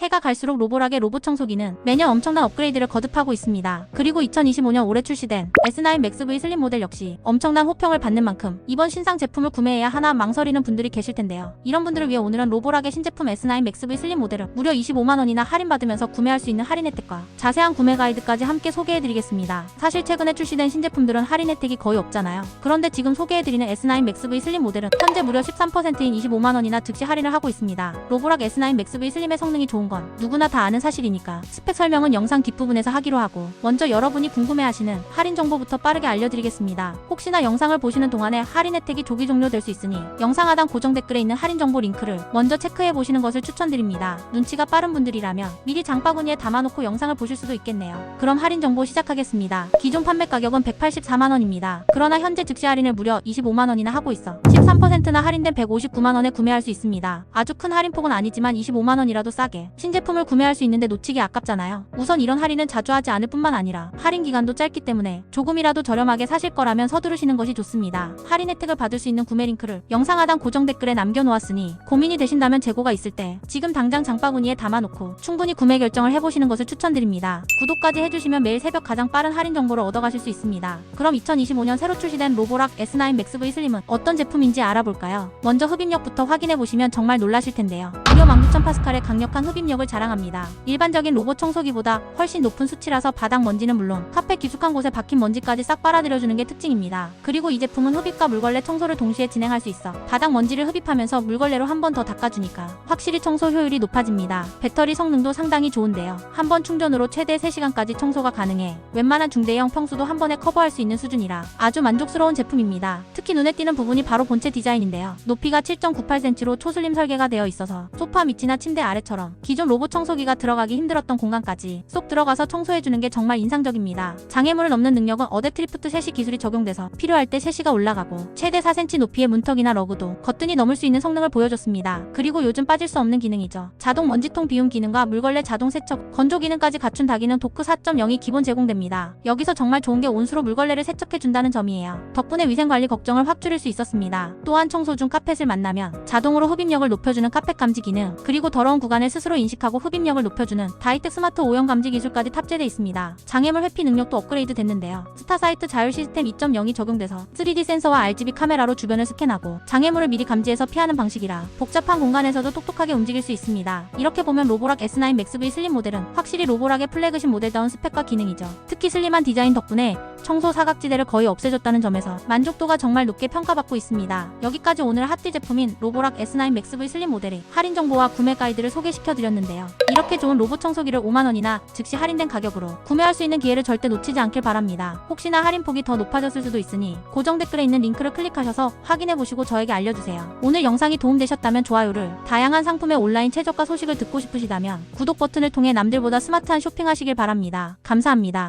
해가 갈수록 로보락의 로봇 청소기는 매년 엄청난 업그레이드를 거듭하고 있습니다. 그리고 2025년 올해 출시된 S9 맥스 V 슬림 모델 역시 엄청난 호평을 받는 만큼 이번 신상 제품을 구매해야 하나 망설이는 분들이 계실 텐데요. 이런 분들을 위해 오늘은 로보락의 신제품 S9 맥스 V 슬림 모델을 무려 25만 원이나 할인받으면서 구매할 수 있는 할인 혜택과 자세한 구매 가이드까지 함께 소개해드리겠습니다. 사실 최근에 출시된 신제품들은 할인 혜택이 거의 없잖아요. 그런데 지금 소개해드리는 S9 맥스 V 슬림 모델은 현재 무려 13%인 25만 원이나 즉시 할인을 하고 있습니다. 로보락 S9 맥스 V 슬림의 성능이 좋은 건 누구나 다 아는 사실이니까 스펙 설명은 영상 뒷부분에서 하기로 하고 먼저 여러분이 궁금해하시는 할인 정보부터 빠르게 알려드리겠습니다. 혹시나 영상을 보시는 동안에 할인 혜택이 조기 종료될 수 있으니 영상 하단 고정 댓글에 있는 할인 정보 링크를 먼저 체크해 보시는 것을 추천드립니다. 눈치가 빠른 분들이라면 미리 장바구니에 담아놓고 영상을 보실 수도 있겠네요. 그럼 할인 정보 시작하겠습니다. 기존 판매 가격은 184만 원입니다. 그러나 현재 즉시 할인을 무려 25만 원이나 하고 있어 13%나 할인된 159만 원에 구매할 수 있습니다. 아주 큰 할인폭은 아니지만 25만 원이라도 싸게 신제품을 구매할 수 있는데 놓치기 아깝잖아요. 우선 이런 할인은 자주 하지 않을 뿐만 아니라 할인 기간도 짧기 때문에 조금이라도 저렴하게 사실 거라면 서두르시는 것이 좋습니다. 할인 혜택을 받을 수 있는 구매 링크를 영상 하단 고정 댓글에 남겨놓았으니 고민이 되신다면 재고가 있을 때 지금 당장 장바구니에 담아놓고 충분히 구매 결정을 해보시는 것을 추천드립니다. 구독까지 해주시면 매일 새벽 가장 빠른 할인 정보를 얻어가실 수 있습니다. 그럼 2025년 새로 출시된 로보락 S9 맥스 V 슬림은 어떤 제품인지 알아볼까요? 먼저 흡입력부터 확인해 보시면 정말 놀라실 텐데요. 무려 16000파스칼의 강력한 흡입력을 자랑합니다. 일반적인 로봇 청소기보다 훨씬 높은 수치라서 바닥 먼지는 물론 카펫 깊숙한 곳에 박힌 먼지까지 싹 빨아들여주는 게 특징입니다. 그리고 이 제품은 흡입과 물걸레 청소를 동시에 진행할 수 있어 바닥 먼지를 흡입하면서 물걸레로 한 번 더 닦아주니까 확실히 청소 효율이 높아집니다. 배터리 성능도 상당히 좋은데요. 한 번 충전으로 최대 3시간까지 청소가 가능해 웬만한 중대형 평수도 한 번에 커버할 수 있는 수준이라 아주 만족스러운 제품입니다. 특히 눈에 띄는 부분이 바로 본체 디자인인데요. 높이가 7.98cm로 초슬림 설계가 되어 있어서 소파 밑이나 침대 아래처럼 기존 로봇 청소기가 들어가기 힘들었던 공간까지 쏙 들어가서 청소해주는 게 정말 인상적입니다. 장애물을 넘는 능력은 어댑 트리프트 세시 기술이 적용돼서 필요할 때 세시가 올라가고 최대 4cm 높이의 문턱이나 러그도 거뜬히 넘을 수 있는 성능을 보여줬습니다. 그리고 요즘 빠질 수 없는 기능이죠. 자동 먼지통 비움 기능과 물걸레 자동 세척, 건조 기능까지 갖춘 다기능 도크 4.0이 기본 제공됩니다. 여기서 정말 좋은 게 온수로 물걸레를 세척해준다는 점이에요. 덕분에 위생관리 걱정을 확 줄일 수 있었습니다. 또한 청소 중 카펫을 만나면 자동으로 흡입력을 높여주는 카펫 감지 기능, 그리고 더러운 구간을 스스로 인식하고 흡입력을 높여주는 다이텍 스마트 오염 감지 기술까지 탑재돼 있습니다. 장애물 회피 능력도 업그레이드 됐는데요. 스타사이트 자율 시스템 2.0이 적용돼서 3D 센서와 RGB 카메라로 주변을 스캔하고 장애물을 미리 감지해서 피하는 방식이라 복잡한 공간에서도 똑똑하게 움직일 수 있습니다. 이렇게 보면 로보락 S9 맥스 V 슬림 모델은 확실히 로보락의 플래그십 모델다운 스펙과 기능이죠. 특히 슬림한 디자인 덕분에 청소 사각지대를 거의 없애줬다는 점에서 만족도가 정말 높게 평가받고 있습니다. 여기까지 오늘 핫딜 제품인 로보락 S9 맥스 V 슬림 모델의 할인 정보와 구매 가이드를 소개시켜 드렸는데요. 이렇게 좋은 로봇 청소기를 5만 원이나 즉시 할인된 가격으로 구매할 수 있는 기회를 절대 놓치지 않길 바랍니다. 혹시나 할인폭이 더 높아졌을 수도 있으니 고정 댓글에 있는 링크를 클릭하셔서 확인해 보시고 저에게 알려주세요. 오늘 영상이 도움되셨다면 좋아요를 다양한 상품의 온라인 최저가 소식을 듣고 싶으시다면 구독 버튼을 통해 남들보다 스마트한 쇼핑하시길 바랍니다. 감사합니다.